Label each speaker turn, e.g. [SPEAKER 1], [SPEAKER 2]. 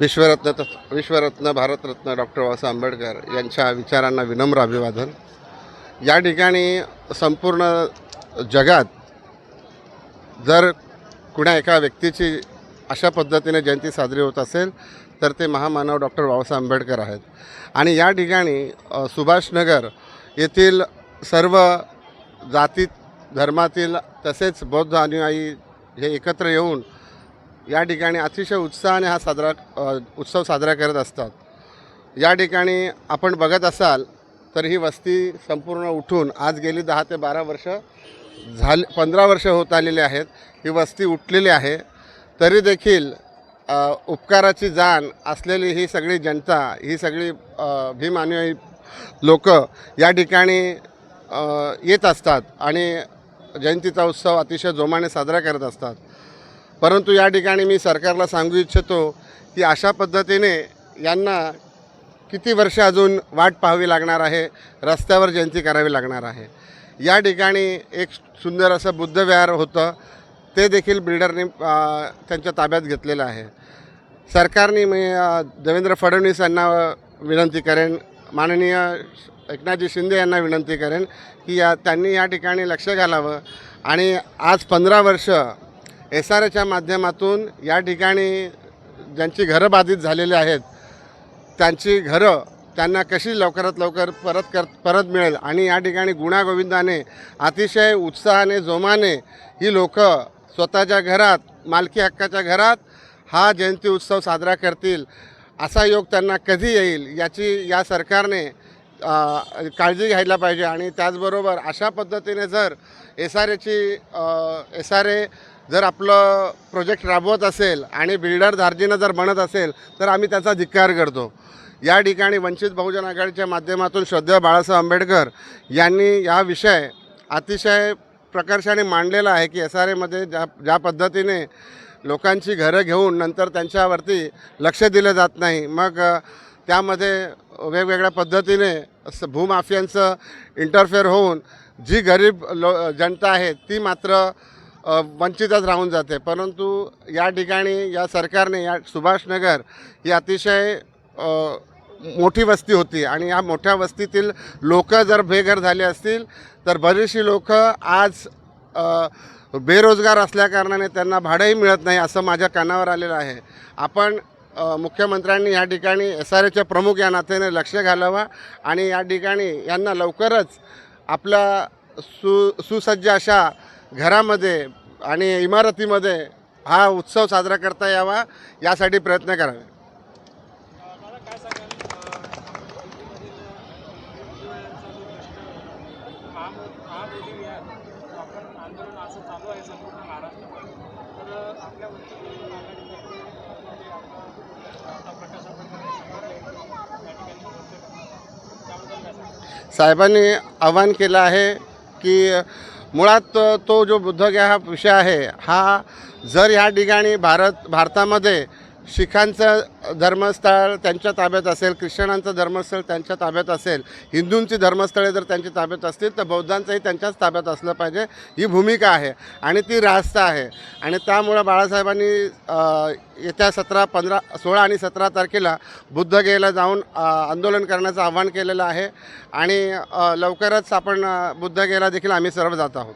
[SPEAKER 1] विश्वरत्न विश्वरत्न भारतरत्न डॉक्टर बाबासाहेब आंबेडकर यांच्या विचारांना विनम्र अभिवादन. या ठिकाणी संपूर्ण जगात जर कुण्या एका व्यक्तीची अशा पद्धतीने जयंती साजरी होत असेल तर ते महामानव डॉक्टर बाबासाहेब आंबेडकर आहेत. आणि या ठिकाणी सुभाषनगर येथील सर्व जातीत धर्मातील तसेच बौद्ध अनुयायी हे एकत्र येऊन या ठिकाणी अतिशय उत्साहाने हा साजरा उत्सव साजरा करत असतात. या ठिकाणी आपण बघत असाल तर ही वस्ती संपूर्ण उठून आज गेली दहा ते बारा वर्ष झाले पंधरा वर्ष होत आलेली आहेत. ही वस्ती उठलेली आहे. तरी देखील उपकाराची जाण असलेली ही सगळी जनता ही सगळी भीमानुयायी भीम अनुयायी लोक या ठिकाणी येत असतात. आणि जयंतीचा उत्सव अतिशय जोमाने साजरा करत असतात. परंतु या ठिकाणी मी सरकारला सांगू इच्छितो की अशा पद्धतीने यांना किती वर्ष अजून वाट पाहावी लागणार आहे रस्त्यावर जयंती करावी लागणार आहे. या ठिकाणी एक सुंदर असं बुद्धविहार होतं ते देखील बिल्डरने त्यांच्या ताब्यात घेतलेलं आहे. सरकारने मी देवेंद्र फडणवीस यांना विनंती करेन. माननीय एकनाथजी शिंदे यांना विनंती करेन की या त्यांनी या ठिकाणी लक्ष घालावं. आणि आज पंधरा वर्ष एस आर एच्या माध्यमातून या ठिकाणी ज्यांची घरं बाधित झालेली आहेत त्यांची घरं त्यांना कशी लवकरात लवकर परत कर परत मिळेल? आणि या ठिकाणी गुणागोविंदाने अतिशय उत्साहाने जोमाने ही लोक स्वतःच्या घरात मालकी हक्काच्या घरात हा जयंती उत्सव साजरा करतील असा योग त्यांना कधी येईल याची या सरकारने काळजी घ्यायला पाहिजे आणि त्याचबरोबर अशा पद्धतीने जर एस आर एची एस आर ए जर आपलं प्रोजेक्ट राबवत असेल आणि बिल्डर धार्जीनं जर बनत असेल तर आम्ही त्याचा धिक्कार करतो. या ठिकाणी वंचित बहुजन आघाडीच्या माध्यमातून श्रद्धेय बाळासाहेब आंबेडकर यांनी हा विषय अतिशय प्रकर्षाने मांडलेला आहे की एस आर एमध्ये ज्या ज्या पद्धतीने लोकांची घरं घेऊन नंतर त्यांच्यावरती लक्ष दिलं जात नाही मग त्यामध्ये वेगवेगळ्या पद्धतीने असं भूमाफियांचं इंटरफेअर होऊन जी गरीब लो जनता आहे ती मात्र वंचितच राहून जाते. परंतु या ठिकाणी या सरकारने या सुभाषनगर ही अतिशय मोठी वस्ती होती आणि या मोठ्या वस्तीतील लोक जर बेघर झाले असतील तर बरीचशी लोक आज बेरोजगार असल्याकारणाने त्यांना भाडंही मिळत नाही असं माझ्या कानावर आलेलं आहे. आपण मुख्यमंत्र्यांनी या ठिकाणी एस आर एच्या प्रमुख या नात्याने लक्ष घालावं आणि या ठिकाणी यांना लवकरच आपल्या सु सुसज्ज अशा घरामध्ये आणि इमारतीमध्ये हा उत्सव साजरा करता यावा यासाठी प्रयत्न करावे.
[SPEAKER 2] आंदोलन
[SPEAKER 1] साहेबांनी आवाहन केलं आहे की मुळात तो जो बुद्धगया हा विषय आहे हा जर ह्या ठिकाणी भारत भारतामध्ये शिखांचं धर्मस्थळ त्यांच्या ताब्यात असेल ख्रिश्चनांचं धर्मस्थळ त्यांच्या ताब्यात असेल हिंदूंची धर्मस्थळे जर त्यांच्या ताब्यात असतील तर बौद्धांचंही त्यांच्याच ताब्यात असलं पाहिजे. ही भूमिका आहे आणि ती रास्त आहे. आणि त्यामुळं बाळासाहेबांनी येत्या सतरा पंधरा सोळा आणि सतरा तारखेला बुद्धगयेला जाऊन आंदोलन करण्याचं आव्हान केलेलं आहे. आणि लवकरच आपण बुद्धगयेला देखील आम्ही सर्व जात आहोत.